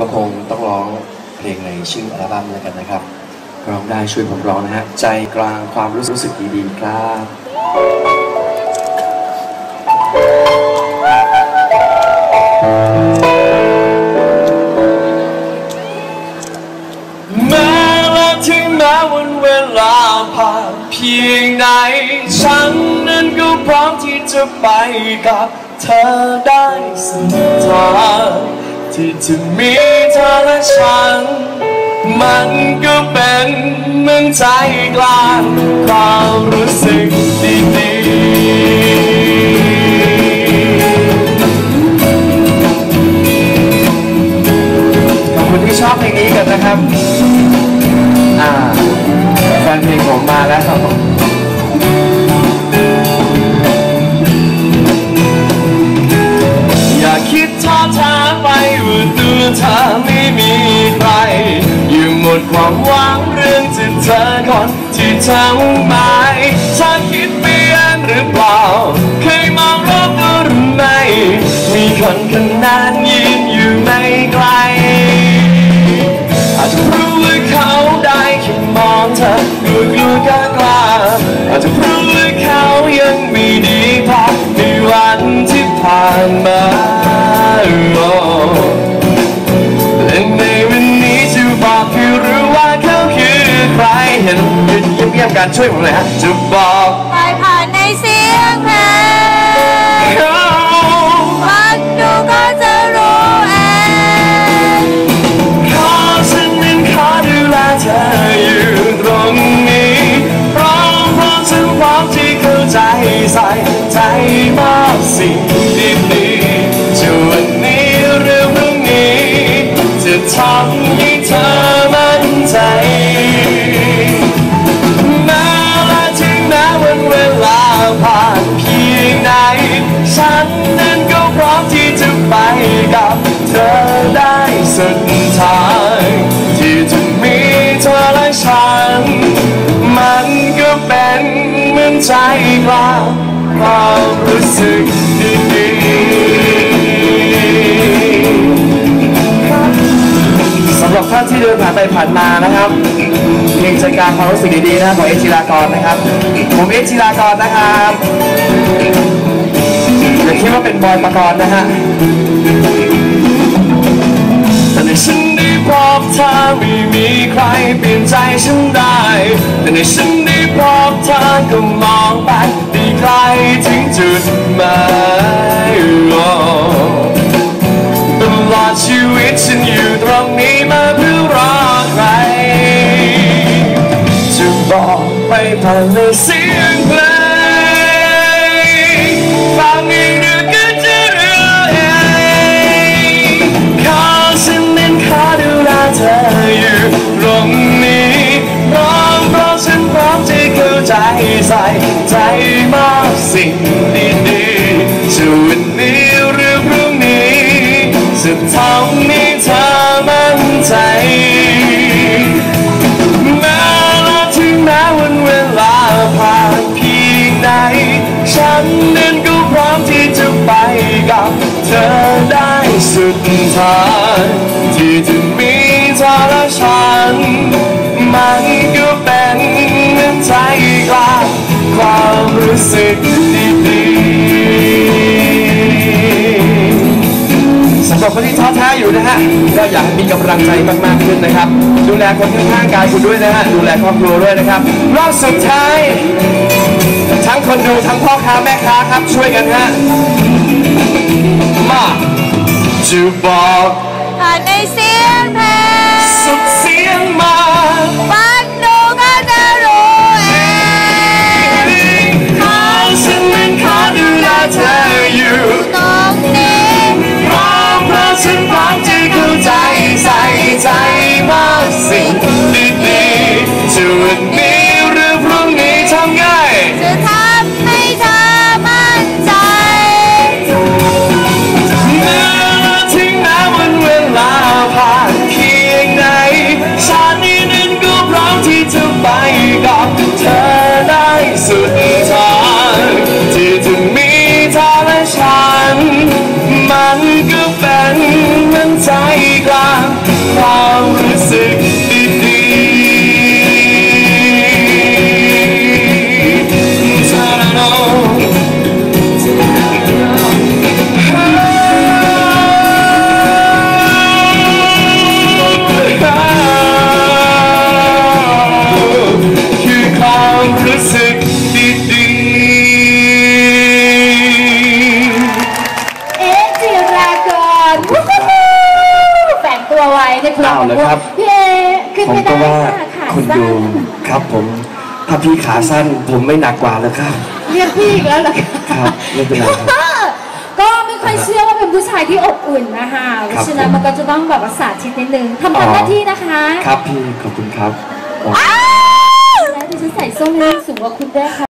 ก็คงต้องร้องเพลงในชื่ออัลบั้มแล้วกันนะครับ ร้องได้ช่วยผมร้องนะฮะ ใจกลางความรู้สึกดีๆครับแม้และถึงแม้วันเวลาผ่านเพียงไหน ฉันนั้นก็พร้อมที่จะไปกับเธอได้สุดทาง ที่จะมีเธอและฉัน มันก็เป็นเมือนใจกลางความรู้สึกดีๆขอบคุณที่ชอบเพลงนี้กันนะครับ อ่าแฟนเพลงผมมาแล้วครับ ความหวังเรื่องจะเธอคนที่เธอมุ่งหมายเธอคิดเปลี่ยนหรือเปล่า เคยมองรอบตัวหรือไม่ มีคนคนนั้นยืน กันช่วยผมหน่อยฮะจะบอกปล่อยผ่านในเสียงเพลงเขาฟังดูก็จะรู้เองขอฉันนั้นขอดูแลเธออยู่ตรงนี้พร้อมพร้อมฉันพร้อมที่เข้าใจใส่ใจมอบสิ่งดีๆจะวันนี้หรือพรุ่งนี้จะทำให้เธอ ใจกลาความรู้สึกดีๆสำหรับท่านที่เดินผ่านไปผ่านมานะครับเพลงใจกลางความรู้สึกดีๆนะของเอจิรากรนะครับ ผมเอจิรากรนะครับอย่าคิดว่าเป็นบอยปกรณ์นะฮะแต่ในฉันได้พบเธอไม่มีใครเปลี่ยนใจฉันได้ แต่ในฉันได้ พบเธอก็มองไปด้ไกลถึงจุดหมายตลอดชีวิตฉันอยู่ตรงนี้มาเพื่อรอใคร จะบอกไปผ่านในเสียงเพลงฟังอีกเดี๋ยวก็จะรู้เองขอฉันนั้นขอดูแลเธอ ทำให้เธอมั่นใจแม้และถึงแม้วันเวลาผ่านเพียงใด ฉันนั้นก็พร้อมที่จะไปกับเธอได้สุดทางที่จะมีเธอและฉัน มันก็เป็นเหมือนใจกลางความรู้สึก ก็อยากให้มีกำลังใจมากๆขึ้นนะครับ ดูแลคนข้างๆกายคุณด้วยนะฮะดูแลครอบครัวด้วยนะครับรอบสุดท้าย ทั้งคนดูทั้งพ่อค้าแม่ค้าครับช่วยกันฮะมาจะบอกผ่านในเสียงเพลงสุดเสียงมาฟังดูก็จะรู้เองขอฉันนั้นขอดูแลเธอ เหรอครับพี่เอขึ้นผมไม่ก็ได้ว่าค่ะขาคุณสั้ดูนครับผมถ้าพี่ขาสั้นผมไม่หนักกว่าแล้วครับ เรียกพี่อีกแล้วเหรอคะครับไม่เป็นไรครับก็ไม่ค่อยเชื่อว่าเป็นผู้ชายที่อบอุ่นนะคะเพราะฉะนั้นมันก็จะต้องแบบว่าสาธิตนิดนึงทำตามหน้าที่นะคะครับพี่ขอบคุณครับ แล้วดิฉันใส่ส้มให้สูงกว่าคุณด้วยค่ะ